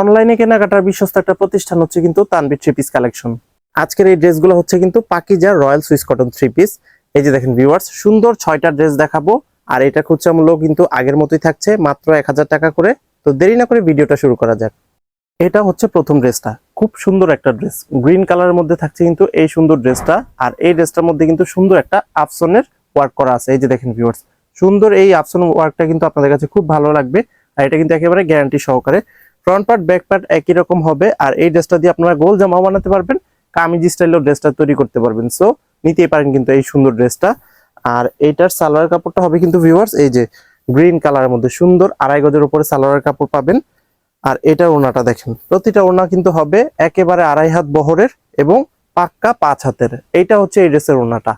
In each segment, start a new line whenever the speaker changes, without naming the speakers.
অনলাইনে কেনাকাটার বিশ্বস্ত একটা প্রতিষ্ঠান হচ্ছে কিন্তু তানবি থ্রি পিস কালেকশন আজকের এই ড্রেসগুলো হচ্ছে কিন্তু Pakiza royal Swiss cotton three piece এই যে দেখেন ভিউয়ার্স সুন্দর ছয়টা ড্রেস দেখাবো। আর এটা খুচরা মূল্য কিন্তু আগের মতোই থাকছে, মাত্র এক হাজার টাকা করে। তো দেরি না করে ভিডিওটা শুরু করা যাক। এটা হচ্ছে প্রথম ড্রেসটা, খুব সুন্দর একটা ড্রেস। গ্রিন কালারের মধ্যে থাকছে কিন্তু এই সুন্দর ড্রেসটা। আর এই ড্রেসটার মধ্যে কিন্তু সুন্দর একটা আফসনের ওয়ার্ক করা আছে। এই যে দেখেন ভিউয়ার্স সুন্দর এই আফসন ওয়ার্কটা কিন্তু আপনাদের কাছে খুব ভালো লাগবে। আর এটা কিন্তু একেবারে গ্যারান্টি সহকারে। ফ্রন্ট পার্ট ব্যাক পার্ট একই রকম হবে। আর এই ড্রেসটা দিয়ে আপনারা গোল জামাও বানাতে পারবেন, কামিজ স্টাইলেও ড্রেসটা তৈরি করতে পারবেন। সো নিতেই পারেন কিন্তু এই সুন্দর ড্রেসটা। আর এইটার সালোয়ার কাপড়টা হবে কিন্তু ভিউয়ার্স এই যে গ্রিন কালারের মধ্যে সুন্দর আড়াই গজের উপরে সালোয়ার কাপড় পাবেন। আর এটার ওনাটা দেখেন, প্রতিটা ওনা কিন্তু হবে একেবারে আড়াই হাত বহরের এবং পাক্কা পাঁচ হাতের। এইটা হচ্ছে এই ড্রেসের ওনাটা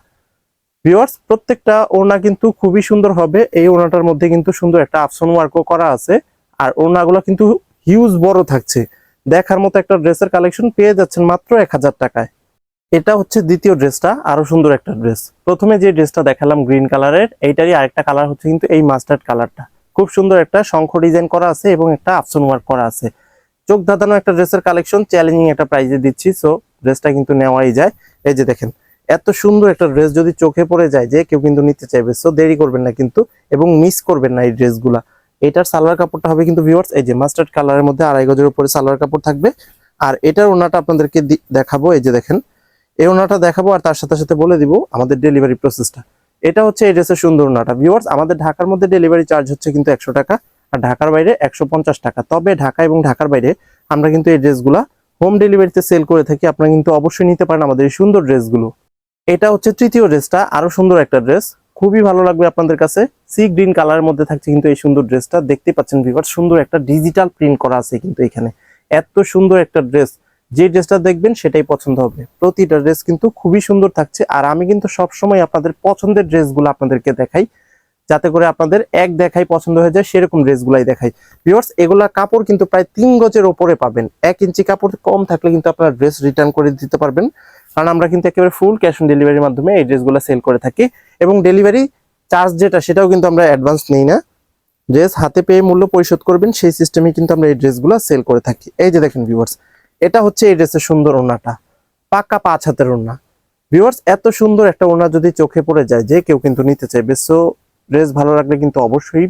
ভিউয়ার্স প্রত্যেকটা ওনা কিন্তু খুবই সুন্দর হবে। এই ওনাটার মধ্যে কিন্তু সুন্দর একটা আফসন ওয়ার্কও করা আছে। আর ওনাগুলো কিন্তু হিউজ বড় থাকছে। দেখার মতো একটা ড্রেসের কালেকশন পেয়ে যাচ্ছেন মাত্র এক হাজার টাকায়। এটা হচ্ছে দ্বিতীয় ড্রেসটা, আরও সুন্দর একটা ড্রেস। প্রথমে যে ড্রেসটা দেখালাম গ্রিন কালারের এইটারই আরেকটা কালার হচ্ছে কিন্তু এই মাস্টার্ড কালারটা খুব সুন্দর একটা শঙ্খ ডিজাইন করা আছে এবং একটা আফসন ওয়ার্ক করা আছে। চোখ ধাঁধানো একটা ড্রেসের কালেকশন চ্যালেঞ্জিং একটা প্রাইজে দিচ্ছি সো ড্রেসটা কিন্তু নেওয়াই যায়। এই যে দেখেন, এত সুন্দর একটা ড্রেস যদি চোখে পড়ে যায় যে কেউ কিন্তু নিতে চাইবে সো দেরি করবেন না কিন্তু, এবং মিস করবেন না এই ড্রেসগুলা এটার সালোয়ার কাপড়টা হবে কিন্তু ভিউয়ার্স এই যে মাস্টার্ড কালারের মধ্যে আড়াই গজের উপরে সালোয়ার কাপড় থাকবে। আর এটার ওনাটা আপনাদেরকে দেখাবো, এই যে দেখেন। এই ওনাটা দেখাবো আর তার সাথে সাথে বলে দিব আমাদের ডেলিভারি প্রসেসটা এটা হচ্ছে এই ড্রেসের সুন্দর ওনাটা। ভিউয়ার্স আমাদের ঢাকার মধ্যে ডেলিভারি চার্জ হচ্ছে কিন্তু একশো টাকা আর ঢাকার বাইরে একশো পঞ্চাশ টাকা। তবে ঢাকা এবং ঢাকার বাইরে আমরা কিন্তু এই ড্রেসগুলা হোম ডেলিভারিতে সেল করে থাকি। আপনারা কিন্তু অবশ্যই নিতে পারেন আমাদের এই সুন্দর ড্রেসগুলো এটা হচ্ছে তৃতীয় ড্রেসটা আরও সুন্দর একটা ড্রেস খুবই ভালো লাগবে আপনাদের কাছে। সি গ্রিন কালারের মধ্যে থাকছে কিন্তু এই সুন্দর ড্রেসটা দেখতে পাচ্ছেন ভিভার সুন্দর একটা ডিজিটাল প্রিন্ট করা আছে কিন্তু এখানে। এত সুন্দর একটা ড্রেস যে ড্রেসটা দেখবেন সেটাই পছন্দ হবে। প্রতিটা ড্রেস কিন্তু খুবই সুন্দর থাকছে। আর আমি কিন্তু সবসময় আপনাদের পছন্দের ড্রেসগুলো আপনাদেরকে দেখাই। যাতে করে আপনাদের এক দেখাই পছন্দ হয়ে যায়, সেরকম ড্রেসগুলাই দেখাই। ভিউয়ার্স এগুলা কাপড় কিন্তু প্রায় তিন গজের ওপরে পাবেন। এক ইঞ্চি কাপড় কম থাকলে কিন্তু আপনারা ড্রেস রিটার্ন করে দিতে পারবেন। কারণ আমরা কিন্তু একেবারে ফুল ক্যাশ অন ডেলিভারির মাধ্যমে এই ড্রেসগুলো সেল করে থাকি। এবং ডেলিভারি চার্জ যেটা, সেটাও কিন্তু আমরা অ্যাডভান্স নেই না। ড্রেস হাতে পেয়ে মূল্য পরিশোধ করবেন, সেই সিস্টেমে কিন্তু আমরা এই ড্রেসগুলো সেল করে থাকি। এই যে দেখেন ভিউয়ার্স এটা হচ্ছে এই ড্রেসের সুন্দর ওনাটা পাকা পাঁচ হাতের ওনা ভিউয়ার্স এত সুন্দর একটা ওনা যদি চোখে পড়ে যায়, যে কেউ কিন্তু নিতে চাইবে। সো ড্রেস ভালো লাগলে কিন্তু অবশ্যই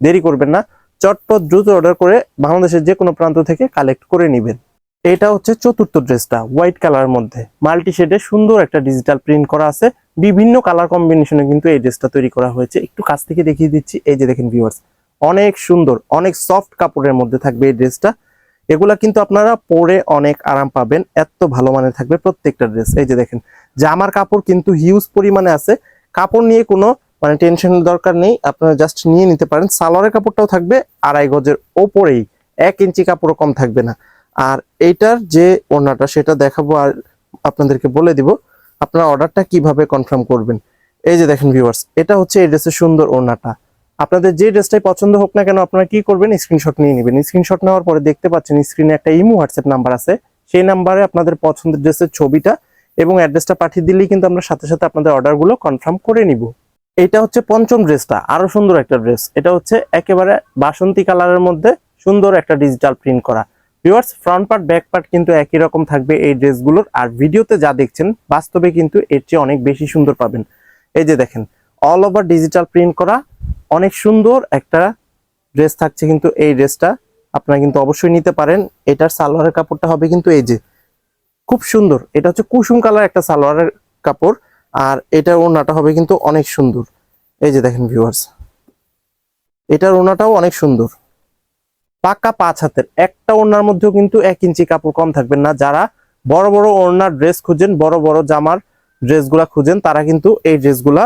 দেরি করবেন না। চটপট দ্রুত অর্ডার করে বাংলাদেশের যে কোনো প্রান্ত থেকে কালেক্ট করে নেবেন। এটা হচ্ছে চতুর্থ ড্রেসটা হোয়াইট কালার মধ্যে। মাল্টি শেডে সুন্দর একটা ডিজিটাল প্রিন্ট করা আছে। বিভিন্ন কালার কম্বিনেশনে কিন্তু এই ড্রেসটা তৈরি করা হয়েছে। একটু কাছ থেকে দেখিয়ে দিচ্ছি। এই যে দেখেন ভিউয়ার্স অনেক সুন্দর, অনেক সফট কাপড়ের মধ্যে থাকবে এই ড্রেসটা। এগুলা কিন্তু আপনারা পরে অনেক আরাম পাবেন। এত ভালো মানের থাকবে প্রত্যেকটা ড্রেস। এই যে দেখেন, জামার কাপড় কিন্তু হিউজ পরিমাণে আছে। কাপড় নিয়ে কোনো মানে টেনশনের দরকার নেই, আপনারা জাস্ট নিয়ে নিতে পারেন। সালোয়ারের কাপড়টাও থাকবে, আড়াই গজের ওপরেই, এক ইঞ্চি কাপড়ও কম থাকবে না। আর এইটার যে ওড়নাটা, সেটা দেখাবো আর আপনাদেরকে বলে দিব, আপনারা অর্ডারটা কীভাবে কনফার্ম করবেন। এই যে দেখেন ভিউয়ার্স এটা হচ্ছে এই ড্রেসের সুন্দর ওড়নাটা। আপনাদের যে ড্রেসটাই পছন্দ হোক না কেন, আপনারা কি করবেন স্ক্রিনশট নিয়ে নেবেন। স্ক্রিনশট নেওয়ার পরে দেখতে পাচ্ছেন স্ক্রিনে একটা ইমো হোয়াটসঅ্যাপ নাম্বার আছে। সেই নাম্বারে আপনাদের পছন্দের ড্রেসের ছবিটা এবং অ্যাড্রেসটা পাঠিয়ে দিলেই কিন্তু আমরা সাথে সাথে আপনাদের অর্ডারগুলো কনফার্ম করে নিব। এটা হচ্ছে পঞ্চম ড্রেসটা, আরও সুন্দর একটা ড্রেস। এটা হচ্ছে একেবারে বাসন্তী কালারের মধ্যে সুন্দর একটা ডিজিটাল প্রিন্ট করা। Viewers front part back part কিন্তু একই রকম থাকবে এই ড্রেসগুলোর। আর ভিডিওতে যা দেখছেন, বাস্তবে কিন্তু এর চেয়ে অনেক বেশি সুন্দর পাবেন। এই যে দেখেন অল ওভার ডিজিটাল প্রিন্ট করা, অনেক সুন্দর একটা ড্রেস থাকছে কিন্তু এই ড্রেসটা। আপনারা কিন্তু অবশ্যই নিতে পারেন। এটার সালোয়ারের কাপড়টা হবে কিন্তু এই যে, খুব সুন্দর। এটা হচ্ছে কুসুম কালার একটা সালোয়ারের কাপড়। আর এটার ওড়নাটা হবে কিন্তু অনেক সুন্দর। এই যে দেখেন ভিউয়ার্স এটার ওড়নাটাও অনেক সুন্দর। পাকা পাঁচ হাতের, একটা ওড়নার মধ্যেও কিন্তু এক ইঞ্চি কাপড় কম থাকবেন না। যারা বড় বড় ওড়নার ড্রেস খুঁজেন, বড় বড় জামার ড্রেসগুলা খুঁজেন, তারা কিন্তু এই ড্রেসগুলা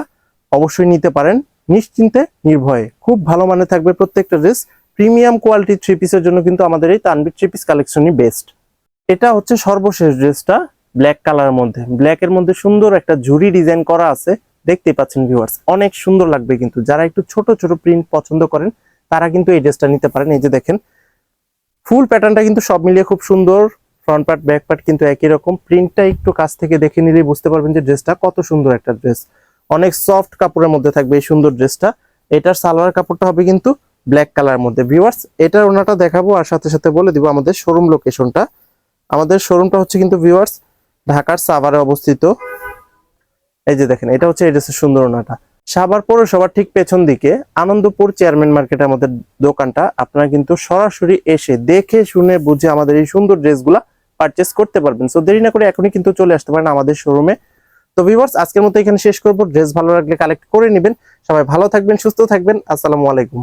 অবশ্যই নিতে পারেন। নিশ্চিন্তে, নির্ভয়ে। খুব ভালো মানে থাকবে প্রত্যেকটা ড্রেস প্রিমিয়াম কোয়ালিটি থ্রি পিসের জন্য কিন্তু আমাদের এই তানবির থ্রি পিস কালেকশনই বেস্ট এটা হচ্ছে সর্বশেষ ড্রেসটা ব্ল্যাক কালারের মধ্যে। ব্ল্যাক এর মধ্যে সুন্দর একটা ঝুড়ি ডিজাইন করা আছে। দেখতে পাচ্ছেন ভিউয়ার্স অনেক সুন্দর লাগবে কিন্তু। যারা একটু ছোট ছোট প্রিন্ট পছন্দ করেন, তারা কিন্তু এই ড্রেসটা নিতে পারেন। এই যে দেখেন ফুল প্যাটার্নটা কিন্তু সব মিলিয়ে খুব সুন্দর। ফ্রন্ট পার্ট ব্যাক পার্ট কিন্তু একই রকম। প্রিন্টটা একটু কাছ থেকে দেখে নিলেই বুঝতে পারবেন যে ড্রেসটা কত সুন্দর একটা ড্রেস অনেক সফট কাপড়ের মধ্যে থাকবে এই সুন্দর ড্রেসটা এটার সালোয়ার কাপড়টা হবে কিন্তু ব্ল্যাক কালার মধ্যে। ভিউয়ার্স এটার ওনাটা দেখাবো আর সাথে সাথে বলে দিব আমাদের শোরুম লোকেশনটা আমাদের শোরুমটা হচ্ছে কিন্তু ভিউয়ার্স ঢাকার সাভারে অবস্থিত। এই যে দেখেন, এটা হচ্ছে এই ড্রেসের সুন্দর ওনাটা সাভার পৌরসভার ঠিক পেছন দিকে আনন্দপুর চেয়ারম্যান মার্কেটে আমাদের দোকানটা, আপনারা কিন্তু সরাসরি এসে দেখে শুনে বুঝে আমাদের এই সুন্দর ড্রেসগুলা পারচেস করতে পারবেন। সো দেরি না করে এখনই কিন্তু চলে আসতে পারেন আমাদের শোরুমে তো ভিউয়ার্স আজকের মতো এখানে শেষ করব। ড্রেস ভালো লাগলে কালেক্ট করে নেবেন। সবাই ভালো থাকবেন, সুস্থ থাকবেন। আসসালামু আলাইকুম।